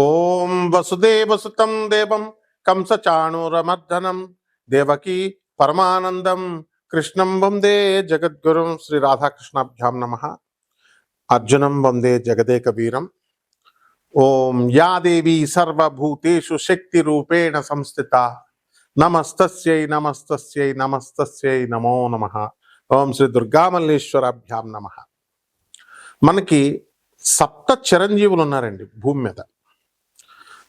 ఓం వసుదేవసుతం దేవం కంసచాణూరమర్ధనం దేవకీ పరమానందం. కృష్ణం వందే జగద్గురుం శ్రీ రాధాకృష్ణాభ్యాం నమ. అర్జునం వందే జగదేక వీరం ఓం యా దేవీ సర్వభూతేషు శక్తి రూపేణ సంస్థిత. నమస్తస్యై నమస్తస్యై నమస్తస్యై నమో నమ. ఓం శ్రీ దుర్గామల్లేశ్వరాభ్యాం నమ. మనకి సప్త చిరంజీవులు ఉన్నారండి భూమి మీద.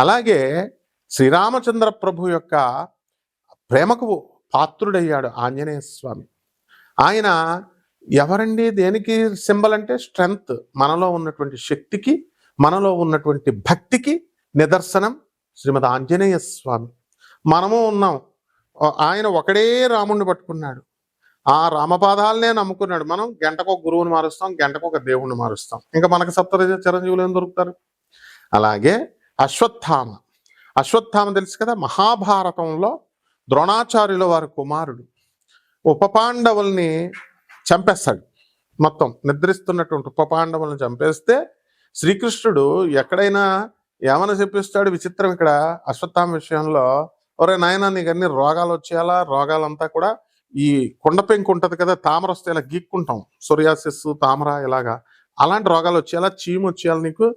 అలాగే శ్రీరామచంద్ర ప్రభు యొక్క ప్రేమకు పాత్రుడయ్యాడు ఆంజనేయ స్వామి. ఆయన ఎవరండి? దేనికి సింబల్ అంటే స్ట్రెంగ్త్ మనలో ఉన్నటువంటి శక్తికి మనలో ఉన్నటువంటి భక్తికి నిదర్శనం శ్రీమద్ ఆంజనేయ స్వామి. మనము ఉన్నాం. ఆయన ఒకడే రాముణ్ణి పట్టుకున్నాడు. ఆ రామపాదాలనే నమ్ముకున్నాడు. మనం గంటకు ఒక గురువుని మారుస్తాం గంటకు ఒక దేవుణ్ణి మారుస్తాం. ఇంకా మనకు సప్తరజ చిరంజీవులు ఏం దొరుకుతారు? అలాగే అశ్వత్థామ. అశ్వత్థామ తెలుసు కదా? మహాభారతంలో ద్రోణాచార్యుల వారి కుమారుడు. ఉపపాండవుల్ని చంపేస్తాడు. మొత్తం నిద్రిస్తున్నటువంటి ఉపపాండవులను చంపేస్తే శ్రీకృష్ణుడు ఎక్కడైనా ఏమైనా చెప్పిస్తాడు? విచిత్రం ఇక్కడ అశ్వత్థామ విషయంలో. ఒరే నాయన నీకు అన్ని రోగాలు వచ్చేయాలా రోగాలంతా కూడా ఈ కుండ పెంకు ఉంటుంది కదా? తామర వస్తే ఇలా గీక్కుంటాం. సూర్యాసిస్సు తామర ఇలాగా. అలాంటి రోగాలు వచ్చేయాలా చీము వచ్చేయాలి నీకు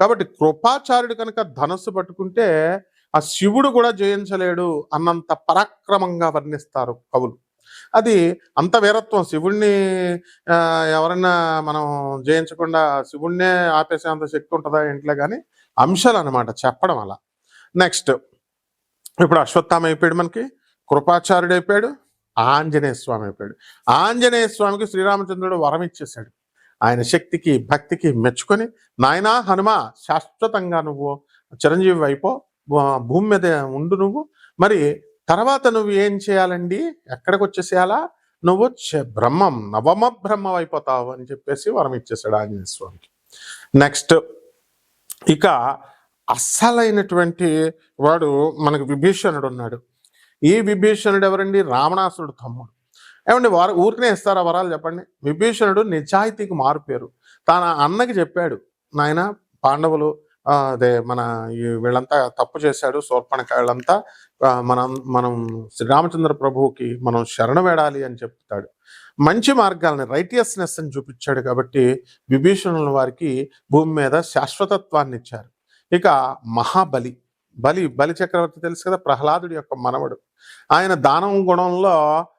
కాబట్టి కృపాచార్యుడు కనుక ధనస్సు పట్టుకుంటే ఆ శివుడు కూడా జయించలేడు అన్నంత పరాక్రమంగా వర్ణిస్తారు కవులు. అది అంత వీరత్వం. శివుణ్ణి ఎవరన్నా మనం జయించకుండా శివుణ్ణే ఆపేసే అంత శక్తి ఉంటుందా ఇంట్లో కానీ అంశాలు అనమాట చెప్పడం అలా. నెక్స్ట్ ఇప్పుడు అశ్వత్థామ అయిపోయాడు మనకి కృపాచార్యుడు అయిపోయాడు ఆంజనేయ స్వామి అయిపోయాడు. ఆంజనేయ స్వామికి శ్రీరామచంద్రుడు వరం ఇచ్చేశాడు. ఆయన శక్తికి భక్తికి మెచ్చుకొని నాయనా హనుమ శాశ్వతంగా నువ్వు చిరంజీవి అయిపో భూ- భూమి మీద ఉండు నువ్వు. మరి తర్వాత నువ్వు ఏం చేయాలండి? ఎక్కడికి వచ్చేసేయాలా? నువ్వు బ్రహ్మం నవమ బ్రహ్మం అయిపోతావు అని చెప్పేసి వరం ఇచ్చేసాడు ఆంజనేయ స్వామికి. నెక్స్ట్ ఇక అస్సలైనటువంటి వాడు మనకు విభీషణుడు ఉన్నాడు. ఈ విభీషణుడు ఎవరండి? రావణాసుడు తమ్ముడు. ఏమండి వారు ఊరికనే ఇస్తారా వరాలు చెప్పండి? విభీషణుడు నిజాయితీకి మారుపేరు. తన అన్నకి చెప్పాడు నాయన పాండవులు అదే మన వీళ్ళంతా తప్పు చేశాడు శూర్పణకాయలంతా ఆ, మనం మనం శ్రీరామచంద్ర ప్రభువుకి మనం శరణ వేడాలి అని చెప్తాడు. మంచి మార్గాలని రైటియస్నెస్ అని చూపించాడు కాబట్టి విభీషణుల వారికి భూమి మీద శాశ్వతత్వాన్ని ఇచ్చారు. ఇక మహాబలి బలి బలి చక్రవర్తి తెలుసు కదా ప్రహ్లాదుడి యొక్క మనవడు. ఆయన దానం గుణంలో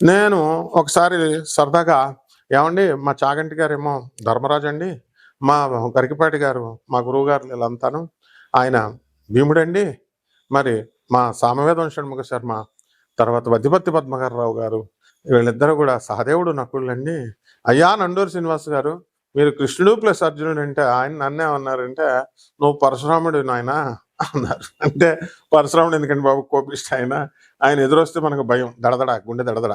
నేను ఒకసారి సరదాగా ఏమండి మా చాగంటి గారేమో ధర్మరాజు అండి మా గరికపాటి గారు మా గురువు గారు వీళ్ళంతాను. ఆయన భీముడండి. మరి మా సామవేదం షణ్ముఖ శర్మ తర్వాత వద్దిపత్తి పద్మగారరావు గారు వీళ్ళిద్దరూ కూడా సహదేవుడు నకుళ్ళండి అయ్యా నండూరు శ్రీనివాస్ గారు మీరు కృష్ణుడు ప్లస్ అర్జునుడు అంటే ఆయన నన్నే అన్నారంటే నువ్వు పరశురాముడు నాయన అన్నారు. అంటే పరశురాముడు ఎందుకంటే బాబు కోపిష్ట ఆయన? ఆయన ఎదురొస్తే మనకు భయం దడదడ గుండె దడదడ.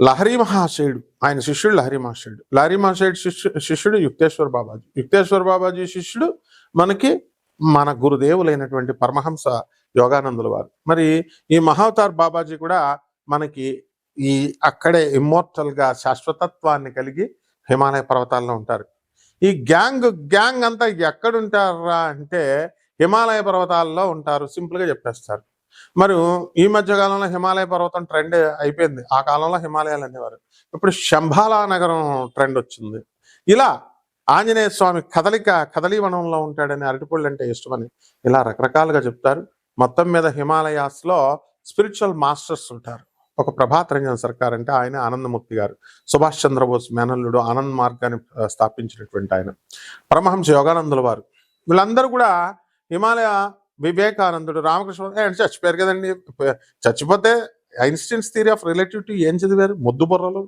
లహరి మహాశయుడు ఆయన శిష్యుడు లహరి మహాశయుడు. లహరి మహాశయుడు శిష్యు శిష్యుడు యుక్తేశ్వర్ బాబాజీ. యుక్తేశ్వర్ బాబాజీ శిష్యుడు మనకి మన గురుదేవులైనటువంటి పరమహంస యోగానందుల వారు. మరి ఈ మహావతార్ బాబాజీ కూడా మనకి ఈ అక్కడే ఇమ్మోర్టల్గా శాశ్వతత్వాన్ని కలిగి హిమాలయ పర్వతాల్లో ఉంటారు. ఈ గ్యాంగ్ గ్యాంగ్ అంతా ఎక్కడుంటారా అంటే హిమాలయ పర్వతాల్లో ఉంటారు సింపుల్గా చెప్పేస్తారు. మరి ఈ మధ్య కాలంలో హిమాలయ పర్వతం ట్రెండ్ అయిపోయింది. ఆ కాలంలో హిమాలయాలు అనేవారు. ఇప్పుడు శంభాలా నగరం ట్రెండ్ వచ్చింది. ఇలా ఆంజనేయ స్వామి కదలిక కదలీవనంలో ఉంటాడని అరటిపళ్ళు అంటే ఇష్టమని ఇలా రకరకాలుగా చెప్తారు. మొత్తం మీద హిమాలయాస్లో స్పిరిచువల్ మాస్టర్స్ ఉంటారు. ఒక ప్రభాత్ రంజన్ సర్కార్ అంటే ఆయన ఆనందమూర్తి గారు. సుభాష్ చంద్రబోస్ మేనల్లుడు ఆనంద్ మార్గాన్ని స్థాపించినటువంటి ఆయన. పరమహంస యోగానందుల వారు. వీళ్ళందరూ కూడా హిమాలయ వివేకానందుడు రామకృష్ణ ఆయన చచ్చిపోయారు కదండి. చచ్చిపోతే ఐన్స్టీన్స్ థియరీ ఆఫ్ రిలేటివిటీ ఏం చదివారు? ముద్దు బుర్రలు?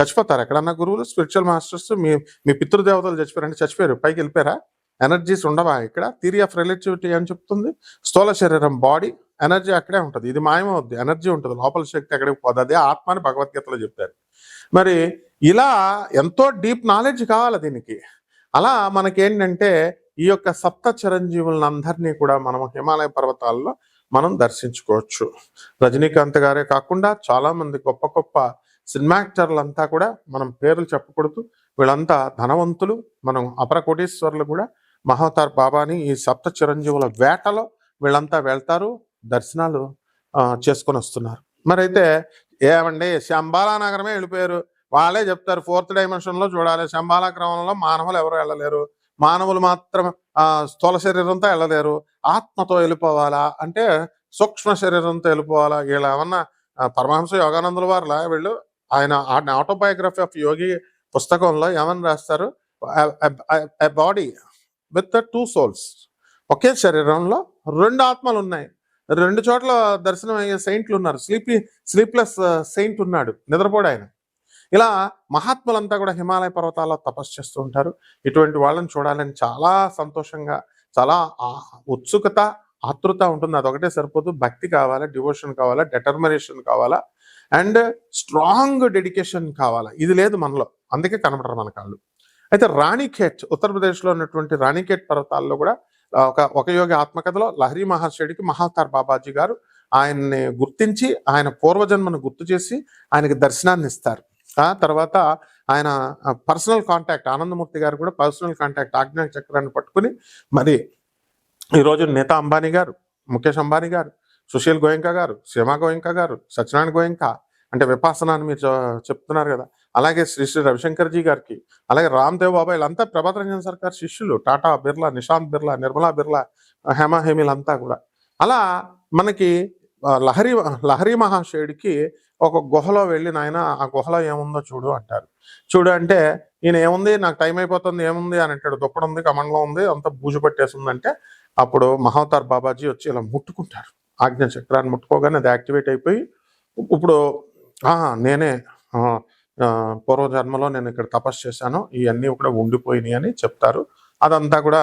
చచ్చిపోతారు ఎక్కడన్నా గురువులు స్పిరిచువల్ మాస్టర్స్ మీ మీ పితృదేవతలు చచ్చిపోయారంటే చచ్చిపోయారు పైకి వెళ్ళిపోయారా? ఎనర్జీస్ ఉండవా ఇక్కడ? థియరీ ఆఫ్ రిలేటివిటీ అని చెప్తుంది? స్థూల శరీరం బాడీ ఎనర్జీ అక్కడే ఉంటుంది. ఇది మాయమవుద్ది ఎనర్జీ ఉంటుంది లోపల శక్తి అక్కడే పోదు. అదే ఆత్మ అని భగవద్గీతలో చెప్తారు. మరి ఇలా ఎంతో డీప్ నాలెడ్జ్ కావాలి దీనికి. అలా మనకేంటంటే ఈ యొక్క సప్త చిరంజీవులను అందరినీ కూడా మనం హిమాలయ పర్వతాల్లో మనం దర్శించుకోవచ్చు. రజనీకాంత్ గారే కాకుండా చాలా మంది గొప్ప గొప్ప సినిమా యాక్టర్లంతా కూడా మనం పేర్లు చెప్పకూడదు వీళ్ళంతా ధనవంతులు మనం అపర కోటీశ్వరులు కూడా మహోతార్ బాబాని ఈ సప్త చిరంజీవుల వేటలో వీళ్ళంతా వెళ్తారు దర్శనాలు ఆ, చేసుకొని వస్తున్నారు. మరి అయితే ఏమండి శంబాలా నగరమే వెళ్ళిపోయారు. వాళ్ళే చెప్తారు ఫోర్త్ డైమెన్షన్లో చూడాలి. శంబాలా క్రమంలో మానవులు ఎవరు వెళ్ళలేరు. మానవులు మాత్రం ఆ స్థూల శరీరంతో వెళ్ళలేరు. ఆత్మతో వెళ్ళిపోవాలా? అంటే సూక్ష్మ శరీరంతో వెళ్ళిపోవాలా? వీళ్ళు ఏమన్నా పరమహంస యోగానందుల వారులా వీళ్ళు? ఆయన ఆటోబయోగ్రఫీ ఆఫ్ యోగి పుస్తకంలో ఏమని రాస్తారు? Body with two souls. ఒకే శరీరంలో రెండు ఆత్మలు ఉన్నాయి రెండు చోట్ల దర్శనం అయ్యే సెయింట్లు ఉన్నారు. స్లీపీ స్లీప్లెస్ సెయింట్ ఉన్నాడు. నిద్రపోడు ఆయన. ఇలా మహాత్ములంతా కూడా హిమాలయ పర్వతాల్లో తపస్సు చేస్తూ ఉంటారు. ఇటువంటి వాళ్ళని చూడాలని చాలా సంతోషంగా చాలా ఉత్సుకత ఆతృత ఉంటుంది. అదొకటే సరిపోదు. భక్తి కావాలా డివోషన్ కావాలా డెటర్మినేషన్ కావాలా అండ్ స్ట్రాంగ్ డెడికేషన్ కావాలా. ఇది లేదు మనలో. అందుకే కనబడరు మన కాళ్ళు. అయితే రాణిఖేట్ ఉత్తరప్రదేశ్లో ఉన్నటువంటి రాణిఖేట్ పర్వతాల్లో కూడా ఒక ఒక యోగి ఆత్మకథలో లహరి మహర్షుడికి మహావతార్ బాబాజీ గారు ఆయన్ని గుర్తించి ఆయన పూర్వజన్మను గుర్తు చేసి ఆయనకి దర్శనాన్ని ఇస్తారు. తర్వాత ఆయన పర్సనల్ కాంటాక్ట్ ఆనందమూర్తి గారు కూడా పర్సనల్ కాంటాక్ట్ ఆజ్ఞా చక్రాన్ని పట్టుకుని మరి ఈరోజు నేత అంబానీ గారు ముఖేష్ అంబానీ గారు సుశీల్ గోయంక గారు సీమా గోయంక గారు సత్యనారాయణ గోయంక అంటే విపాసన అని మీరు చెప్తున్నారు కదా. అలాగే శ్రీ శ్రీ రవిశంకర్ జీ గారికి అలాగే రామ్దేవ్ బాబా వీళ్ళంతా ప్రభాత్ రంజన్ సర్కార్ శిష్యులు టాటా బిర్లా నిశాంత్ బిర్లా నిర్మలా బిర్లా హేమా హేమిలంతా కూడా. అలా మనకి లహరి లహరి మహాశయుడికి ఒక గుహలో వెళ్ళి నాయన ఆ గుహలో ఏముందో చూడు అంటారు. చూడు అంటే ఈయన ఏముంది? నాకు టైం అయిపోతుంది ఏముంది? అని అంటాడు. దుప్పడం ఉంది కమండలం ఉంది అంతా బూజు పట్టేసిందంటే అప్పుడు మహావతార్ బాబాజీ వచ్చి ఇలా ముట్టుకుంటారు. ఆజ్ఞ చక్రాన్ని ముట్టుకోగానే అది యాక్టివేట్ అయిపోయి ఇప్పుడు నేనే పూర్వ జన్మలో పూర్వజన్మలో నేను ఇక్కడ తపస్సు చేశాను ఇవన్నీ కూడా ఉండిపోయినాయి అని చెప్తారు. అదంతా కూడా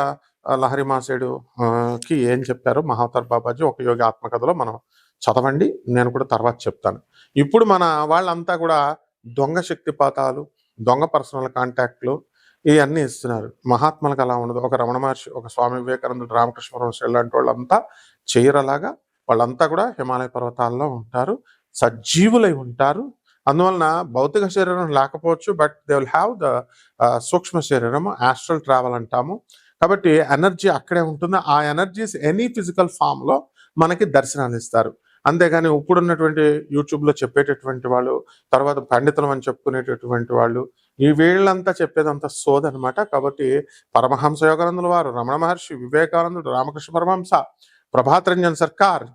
లహరి మాసేడుకి కి ఏం చెప్పారు మహావతార్ బాబాజీ? ఒక యోగి ఆత్మకథలో మనం చదవండి నేను కూడా తర్వాత చెప్తాను. ఇప్పుడు మన వాళ్ళంతా కూడా దొంగ శక్తిపాతాలు దొంగ పర్సనల్ కాంటాక్ట్లు ఇవన్నీ ఇస్తున్నారు. మహాత్ములకు అలా ఉండదు. ఒక రమణ మహర్షి ఒక స్వామి వివేకానందుడు రామకృష్ణ పరమహంస లాంటి వాళ్ళంతా చేయరలాగా వాళ్ళంతా కూడా హిమాలయ పర్వతాల్లో ఉంటారు సజీవులై ఉంటారు. అందువలన భౌతిక శరీరం లేకపోవచ్చు but they will have the సూక్ష్మ శరీరం ఆస్ట్రల్ ట్రావెల్ అంటాము. కాబట్టి ఎనర్జీ అక్కడే ఉంటుంది. ఆ ఎనర్జీస్ ఎనీ ఫిజికల్ ఫామ్లో మనకి దర్శనాలు ఇస్తారు. అంతేగాని ఇప్పుడున్నటువంటి యూట్యూబ్లో చెప్పేటటువంటి వాళ్ళు తర్వాత పండితులం అని చెప్పుకునేటటువంటి వాళ్ళు ఈ వీళ్ళంతా చెప్పేదంతా సోద అనమాట కాబట్టి పరమహంస యోగానందుల వారు రమణ మహర్షి వివేకానందుడు రామకృష్ణ పరమహంస ప్రభాతరంజన్ సర్కార్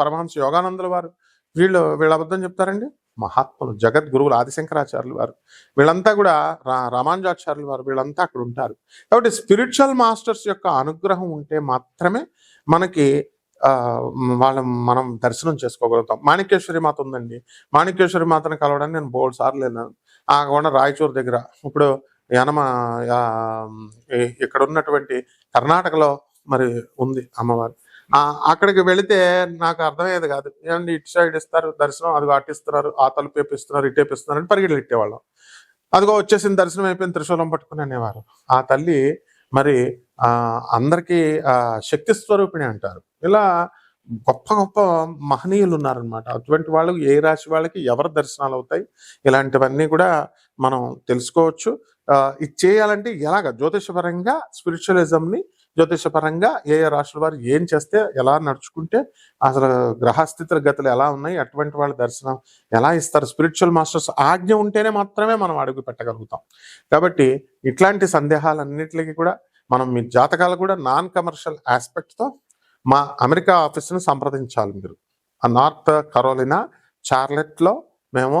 పరమహంస యోగానందుల వారు వీళ్ళు వీళ్ళ అబద్ధం చెప్తారండి? మహాత్ములు జగద్గురువులు ఆదిశంకరాచార్యులు వారు. వీళ్ళంతా కూడా రా రామానుజాచార్యులు వారు వీళ్ళంతా అక్కడ ఉంటారు. కాబట్టి స్పిరిచువల్ మాస్టర్స్ యొక్క అనుగ్రహం ఉంటే మాత్రమే మనకి వాళ్ళ మనం దర్శనం చేసుకోగలుగుతాం. మాణిక్యేశ్వరి మాత ఉందండి. మాణిక్యేశ్వరి మాతను కలవడానికి నేను బోల్డ్ సార్లు వెళ్ళాను. ఆ కొండ రాయచూరు దగ్గర. ఇప్పుడు యనమ ఇక్కడ ఉన్నటువంటి కర్ణాటకలో మరి ఉంది అమ్మవారు. అక్కడికి వెళితే నాకు అర్థమయ్యేది కాదు. ఏమండి ఇటు సైడ్ ఇస్తారు దర్శనం అది అటిస్తున్నారు ఆ తలుపు వేపిస్తున్నారు ఇటు వేపిస్తున్నారు అని పరిగెడలు ఇట్టేవాళ్ళం అదిగో వచ్చేసిన దర్శనం అయిపోయిన త్రిశూలం పట్టుకుని అనేవారు. ఆ తల్లి మరి అందరికీ శక్తి స్వరూపిణి అంటారు. ఇలా గొప్ప గొప్ప మహనీయులు ఉన్నారనమాట అటువంటి వాళ్ళకి ఏ రాశి వాళ్ళకి ఎవరి దర్శనాలు అవుతాయి ఇలాంటివన్నీ కూడా మనం తెలుసుకోవచ్చు. ఇది చేయాలంటే ఎలాగ? జ్యోతిషపరంగా స్పిరిచువలిజంని జ్యోతిషపరంగా ఏ ఏ రాష్ట్రాల వారు ఏం చేస్తే ఎలా నడుచుకుంటే అసలు గ్రహస్థితుల గతులు ఎలా ఉన్నాయి అటువంటి వాళ్ళ దర్శనం ఎలా ఇస్తారు స్పిరిచువల్ మాస్టర్స్ ఆజ్ఞ ఉంటేనే మాత్రమే మనం అడుగు పెట్టగలుగుతాం. కాబట్టి ఇట్లాంటి సందేహాలన్నిటికీ కూడా మనం మీ జాతకాలు కూడా నాన్ కమర్షియల్ ఆస్పెక్ట్తో మా అమెరికా ఆఫీస్ని సంప్రదించాలి మీరు. ఆ నార్త్ కరోలినా చార్లెట్లో మేము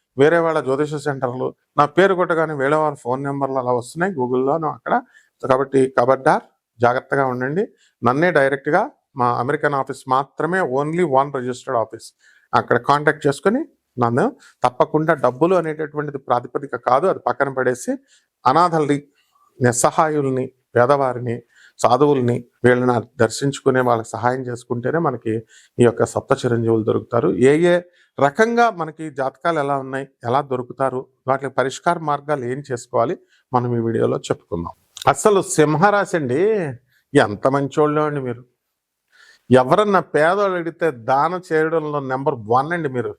వేరే వాళ్ళ జ్యోతిష సెంటర్లు. నా పేరు కొట్టగానే వేరే వాళ్ళ ఫోన్ నెంబర్లు అలా వస్తున్నాయి గూగుల్లోనూ అక్కడ. కాబట్టి కబడ్డార్ జాగ్రత్తగా ఉండండి. నన్నే డైరెక్ట్గా మా అమెరికన్ ఆఫీస్ మాత్రమే ఓన్లీ వన్ రిజిస్టర్డ్ ఆఫీస్. అక్కడ కాంటాక్ట్ చేసుకొని నన్ను తప్పకుండా డబ్బులు అనేటటువంటిది ప్రాతిపదిక కాదు అది పక్కన పడేసి అనాథల్ని నిస్సహాయుల్ని పేదవారిని సాధువుల్ని వీళ్ళని దర్శించుకునే వాళ్ళకి సహాయం చేసుకుంటేనే మనకి ఈ యొక్క సప్త చిరంజీవులు దొరుకుతారు. ఏ ఏ రకంగా మనకి జాతకాలు ఎలా ఉన్నాయి ఎలా దొరుకుతారు వాటి పరిష్కార మార్గాలు ఏం చేసుకోవాలి మనం ఈ వీడియోలో చెప్పుకుందాం. అసలు సింహరాశి అండి ఎంత మంచోళ్ళు అండి మీరు. ఎవరన్నా పేదోళ్ళు అడిగితే దాన చేయడంలో నెంబర్ వన్ అండి మీరు.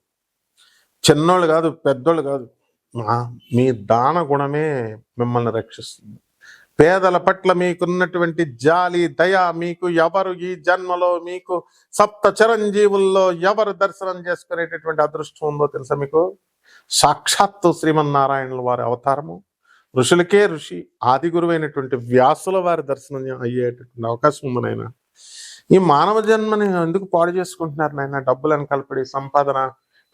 చిన్నోళ్ళు కాదు పెద్దోళ్ళు కాదు. మీ దాన గుణమే మిమ్మల్ని రక్షిస్తుంది. పేదల పట్ల మీకున్నటువంటి జాలి దయ మీకు ఎవరు ఈ జన్మలో మీకు సప్త చిరంజీవుల్లో ఎవరు దర్శనం చేసుకునేటటువంటి అదృష్టం ఉందో తెలుసా మీకు? సాక్షాత్తు శ్రీమన్నారాయణుల వారి అవతారము. ఋషులకే ఋషి ఆది గురువైనటువంటి వ్యాసుల వారి దర్శనం అయ్యేటటువంటి అవకాశం ఉంది నాయన. ఈ మానవ జన్మని ఎందుకు పాడు చేసుకుంటున్నారు నాయన? డబ్బులు కలపడి సంపాదన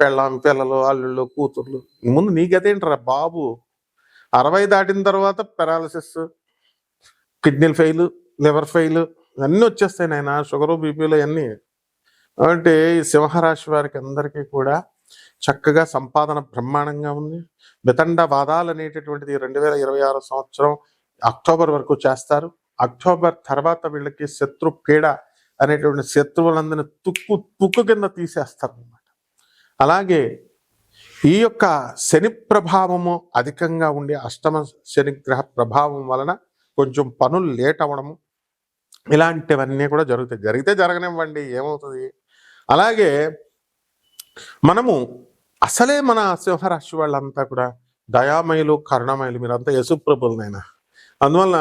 పెళ్ళాం పిల్లలు అల్లుళ్ళు కూతుర్లు. ముందు నీ గతేంట్రా బాబు? అరవై దాటిన తర్వాత పెరాలసిస్ కిడ్నీలు ఫెయిల్ లివర్ ఫెయిల్ అన్నీ వచ్చేస్తాయి నాయన. షుగరు బీపీలు అన్నీ. అంటే ఈ సింహరాశి వారికి అందరికీ కూడా చక్కగా సంపాదన బ్రహ్మాండంగా ఉంది. వితండ వాదాలు అనేటటువంటిది రెండు వేల ఇరవై ఆరు సంవత్సరం అక్టోబర్ వరకు చేస్తారు. అక్టోబర్ తర్వాత వీళ్ళకి శత్రు పీడ అనేటువంటి శత్రువులందరినీ తుక్కు తుక్కు కింద తీసేస్తారు అనమాట అలాగే ఈ యొక్క శని ప్రభావము అధికంగా ఉండే అష్టమ శనిగ్రహ ప్రభావం వలన కొంచెం పనులు లేట్ అవ్వడము ఇలాంటివన్నీ కూడా జరుగుతాయి. జరిగితే జరగనివ్వండి ఏమవుతుంది? అలాగే మనము అసలే మన సింహరాశి వాళ్ళంతా కూడా దయామయులు కరుణమయులు మీరంతా యశుప్రభులనైనా అందువల్ల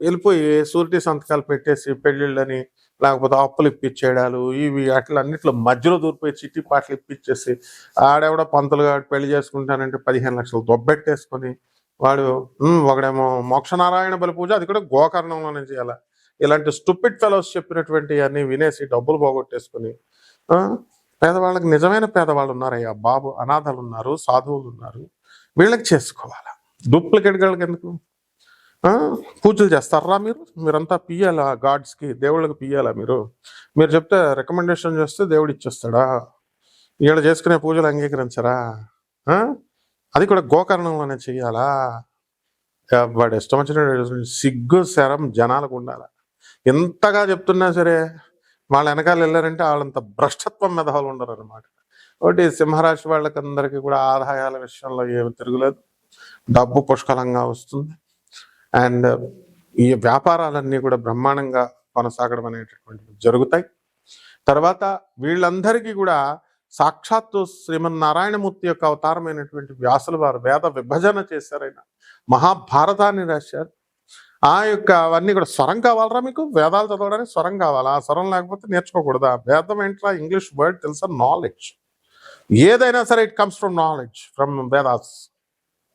వెళ్ళిపోయి సూరిటీ సంతకాలు పెట్టేసి పెళ్ళిళ్ళని లేకపోతే అప్పులు ఇప్పించేయడాలు ఇవి అట్లా అన్నిట్లో మధ్యలో దూరిపోయి చిట్టి పాటలు ఇప్పించేసి ఆడెవడ పంతులు పెళ్ళి చేసుకుంటానంటే పదిహేను లక్షలు దొబ్బెట్టేసుకొని వాడు ఒకడేమో మోక్షనారాయణ బలి పూజ అది కూడా గోకర్ణంలోనే చేయాలి? ఇలాంటి స్టూపిడ్ ఫెలోస్ చెప్పినటువంటి అన్ని వినేసి డబ్బులు పోగొట్టేసుకొని పేదవాళ్ళకి నిజమైన పేదవాళ్ళు ఉన్నారయ్యా బాబు అనాథలు ఉన్నారు సాధువులు ఉన్నారు వీళ్ళకి చేసుకోవాలా? డూప్లికేట్ గళ్ళకి ఎందుకు? పూజలు చేస్తారా మీరు? మీరంతా పియ్యాలా? గాడ్స్కి దేవుళ్ళకి పియ్యాలా మీరు? మీరు చెప్తే రికమెండేషన్ చేస్తే దేవుడు ఇచ్చేస్తాడా? ఈడ చేసుకునే పూజలు అంగీకరించరా? ఆ? అది కూడా గోకర్ణంలోనే చేయాలా వాడు ఇష్టం వచ్చిన సిగ్గు శరం జనాలకు ఉండాలి? ఎంతగా చెప్తున్నా సరే వాళ్ళ వెనకాల వెళ్ళారంటే వాళ్ళంత భ్రష్టత్వం మెధవాళ్ళు ఉండరు అనమాట ఒకటి సింహరాశి వాళ్ళకందరికీ కూడా ఆదాయాల విషయంలో ఏమి తిరగలేదు. డబ్బు పుష్కలంగా వస్తుంది. అండ్ ఈ వ్యాపారాలన్నీ కూడా బ్రహ్మాండంగా కొనసాగడం అనేటటువంటివి జరుగుతాయి. తర్వాత వీళ్ళందరికీ కూడా సాక్షాత్తు శ్రీమన్నారాయణమూర్తి యొక్క అవతారమైనటువంటి వ్యాసులు వారు వేద విభజన చేశారు మహాభారతాన్ని రాశారు. ఆ యొక్క అవన్నీ కూడా స్వరం కావాలరా మీకు? వేదాలు చదవడానికి స్వరం కావాలా? ఆ స్వరం లేకపోతే నేర్చుకోకూడదా? వేదం ఏంట్రా? ఇంగ్లీష్ వర్డ్ తెలుసా? నాలెడ్జ్ ఏదైనా సరే it comes from knowledge from Vedas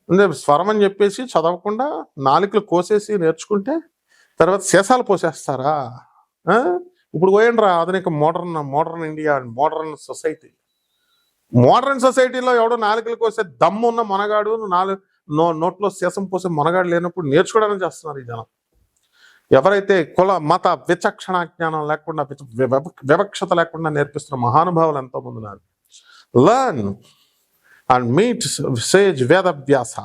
అంటే స్వరం అని చెప్పేసి చదవకుండా నాలుకలు కోసేసి నేర్చుకుంటే తర్వాత శేషాలు పోసేస్తారా? ఇప్పుడు ఇప్పుడు పోయండిరా ఆధునిక modern modern India modern society. Modern సొసైటీలో ఎవడో నాలుకలు కోసే దమ్ము ఉన్న నాలుగు నో నోట్లో శేషం పోసే మొనగాడు లేనప్పుడు నేర్చుకోవడానికి చేస్తున్నారు ఈ జనం. ఎవరైతే కుల మత విచక్షణ జ్ఞానం లేకుండా వివక్షత లేకుండా నేర్పిస్తున్న మహానుభావులు ఎంతో మంది ఉన్నారు. Learn and meet sage Veda Vyasa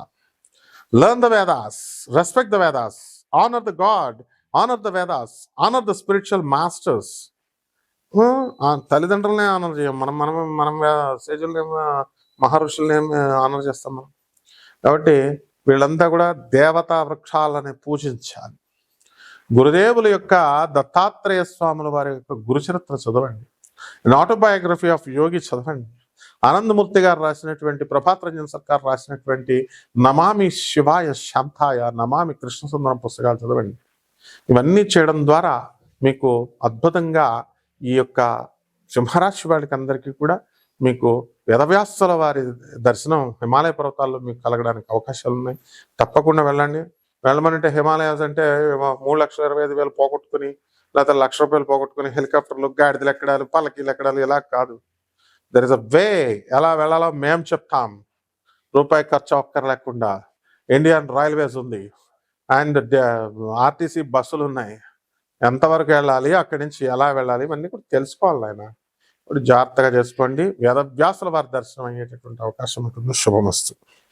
learn the Vedas respect the Vedas honour the god honour the Vedas honour the spiritual masters తల్లిదండ్రులనే honour చేయం. మనం మనం మనం సేజుల్ని మహర్షుల్ని ఆనర్ చేస్తాం మనం. కాబట్టి వీళ్ళంతా కూడా దేవతా వృక్షాలని పూజించాలి. గురుదేవుల యొక్క దత్తాత్రేయ స్వాముల వారి యొక్క గురుచరిత్ర చదవండి. ఆటోబయోగ్రఫీ ఆఫ్ యోగి చదవండి. ఆనందమూర్తి గారు రాసినటువంటి ప్రభాత్ రంజన్ సర్కార్ రాసినటువంటి నమామి శివాయ శాంతాయ నమామి కృష్ణ సుందరం పుస్తకాలు చదవండి. ఇవన్నీ చేయడం ద్వారా మీకు అద్భుతంగా ఈ యొక్క సింహరాశి వాళ్ళకి అందరికీ కూడా మీకు వేదవ్యాసుల వారి దర్శనం హిమాలయ పర్వతాల్లో మీకు కలగడానికి అవకాశాలు ఉన్నాయి. తప్పకుండా వెళ్ళండి. వెళ్ళమనంటే హిమాలయాస్ అంటే మూడు లక్షల ఇరవై ఐదు వేలు పోగొట్టుకుని లేకపోతే లక్ష రూపాయలు పోగొట్టుకుని హెలికాప్టర్లు గాడిదలు ఎక్కడాలు పల్లకీలు ఎక్కడాలు ఇలా కాదు. దర్ ఇస్ అ వే ఎలా వెళ్ళాలో మేము చెప్తాం. రూపాయి ఖర్చు ఒక్కరు లేకుండా ఇండియన్ రైల్వేస్ ఉంది అండ్ ఆర్టీసీ uh, బస్సులు ఉన్నాయి. ఎంతవరకు వెళ్ళాలి అక్కడి నుంచి ఎలా వెళ్ళాలి ఇవన్నీ కూడా తెలుసుకోవాలి ఆయన ఇప్పుడు జాగ్రత్తగా చేసుకోండి. వేదవ్యాసుల వారి దర్శనం అయ్యేటటువంటి అవకాశం ఉంటుంది. శుభమస్తు.